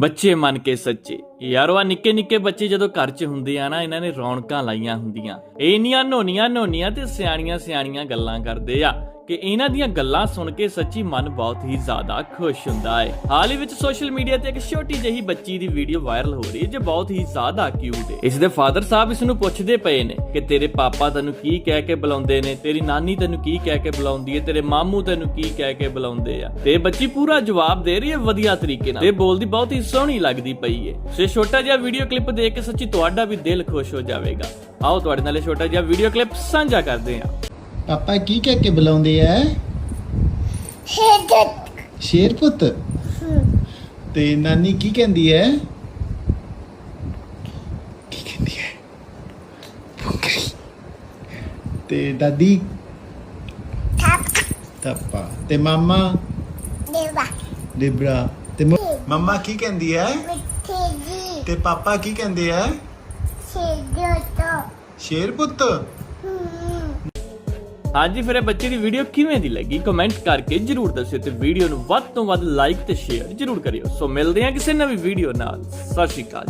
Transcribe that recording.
ਬੱਚੇ ਮੰਨ ਕੇ ਸੱਚੇ। ਯਾਰ ਆ ਨਿੱਕੇ ਨਿੱਕੇ ਬੱਚੇ ਜਦੋਂ ਘਰ 'ਚ ਹੁੰਦੇ ਆ ਨਾ, ਇਹਨਾਂ ਨੇ ਰੌਣਕਾਂ ਲਾਈਆਂ ਹੁੰਦੀਆਂ। ਇਹ ਇੰਨੀਆਂ ਨੋਨੀਆਂ ਨੋਨੀਆਂ ਤੇ ਸਿਆਣੀਆਂ ਸਿਆਣੀਆਂ ਗੱਲਾਂ ਕਰਦੇ ਆ ਕਿ ਇਹਨਾਂ ਦੀਆਂ ਗੱਲਾਂ ਸੁਣ ਕੇ ਸੱਚੀ ਮਨ ਬਹੁਤ ਹੀ ਜ਼ਿਆਦਾ ਖੁਸ਼ ਹੁੰਦਾ ਹੈ ਹਾਲ ਹੀ ਵਿੱਚ ਸੋਸ਼ਲ ਮੀਡੀਆ ਤੇ ਇੱਕ ਛੋਟੀ ਜਿਹੀ ਬੱਚੀ ਦੀ ਵੀਡੀਓ ਵਾਇਰਲ ਹੋ ਰਹੀ ਹੈ, ਜੋ ਬਹੁਤ ਹੀ ਜ਼ਿਆਦਾ ਕਿਊਟ ਹੈ ਇਸ ਦੇ ਫਾਦਰ ਸਾਹਿਬ ਇਸ ਨੂੰ ਪੁੱਛਦੇ ਪਏ ਨੇ ਕਿ ਤੇਰੇ ਪਾਪਾ ਤੈਨੂੰ ਕੀ ਕਹਿ ਕੇ ਬੁਲਾਉਂਦੇ ਨੇ, ਤੇਰੀ ਨਾਨੀ ਤੈਨੂੰ ਕੀ ਕਹਿ ਕੇ ਬੁਲਾਉਂਦੀ ਹੈ ਤੇਰੇ ਮਾਮੂ ਤੈਨੂੰ ਕੀ ਕਹਿ ਕੇ ਬੁਲਾਉਂਦੇ ਆ। ਤੇ ਬੱਚੀ ਪੂਰਾ ਜਵਾਬ ਦੇ ਰਹੀ ਹੈ ਵਧੀਆ ਤਰੀਕੇ ਨਾਲ। ਤੇ ਬੋਲਦੀ ਬਹੁਤ ਹੀ ਸੋਹਣੀ ਲੱਗਦੀ ਪਈ ਹੈ ਸੋ ਇਹ ਛੋਟਾ ਜਿਹਾ ਵੀਡੀਓ ਕਲਿੱਪ ਦੇਖ ਕੇ ਸੱਚੀ ਤੁਹਾਡਾ ਵੀ ਦਿਲ ਖੁਸ਼ ਹੋ ਜਾਵੇਗਾ। ਆਓ ਤੁਹਾਡੇ ਨਾਲ ਇਹ ਛੋਟਾ ਜਿਹਾ ਵੀਡੀਓ ਕਲਿੱਪ ਸਾਂਝਾ ਕਰਦੇ ਹਾਂ। ਪਾਪਾ ਕੀ ਕਹਿ ਕੇ ਬੁਲਾਉਂਦੇ ਐ ਸ਼ੇਰ ਪੁੱਤ। ਤੇ ਨਾਨੀ ਕੀ ਕਹਿੰਦੀ ਐ ਕੀ ਕਹਿੰਦੀ ਐ ਫੁਕਰੀ ਤੇ ਦਾਦੀ? ਥੱਪਾ। ਤੇ ਮਾਮਾ? ਲਿਬਰਾ ਤੇ ਮ- ਮੰਮਾ ਕੀ ਕਹਿੰਦੀ ਐ ਤੇ ਪਾਪਾ ਕੀ ਕਹਿੰਦੇ ਐ ਸ਼ੇਰ ਪੁੱਤ। ਹਾਂਜੀ, ਫਿਰ ਇਹ ਬੱਚੇ ਦੀ ਵੀਡੀਓ ਕਿਵੇਂ ਦੀ ਲੱਗੀ? ਕਮੈਂਟ ਕਰਕੇ ਜਰੂਰ ਦੱਸਿਓ ਤੇ ਵੀਡੀਓ ਨੂੰ ਵੱਧ ਤੋਂ ਵੱਧ ਲਾਈਕ ਤੇ ਸ਼ੇਅਰ ਜਰੂਰ ਕਰਿਓ। ਸੋ ਮਿਲਦੇ ਹਾਂ ਕਿਸੇ ਨਵੀਂ ਵੀਡੀਓ ਨਾਲ। ਸਤਿ ਸ਼੍ਰੀ ਅਕਾਲ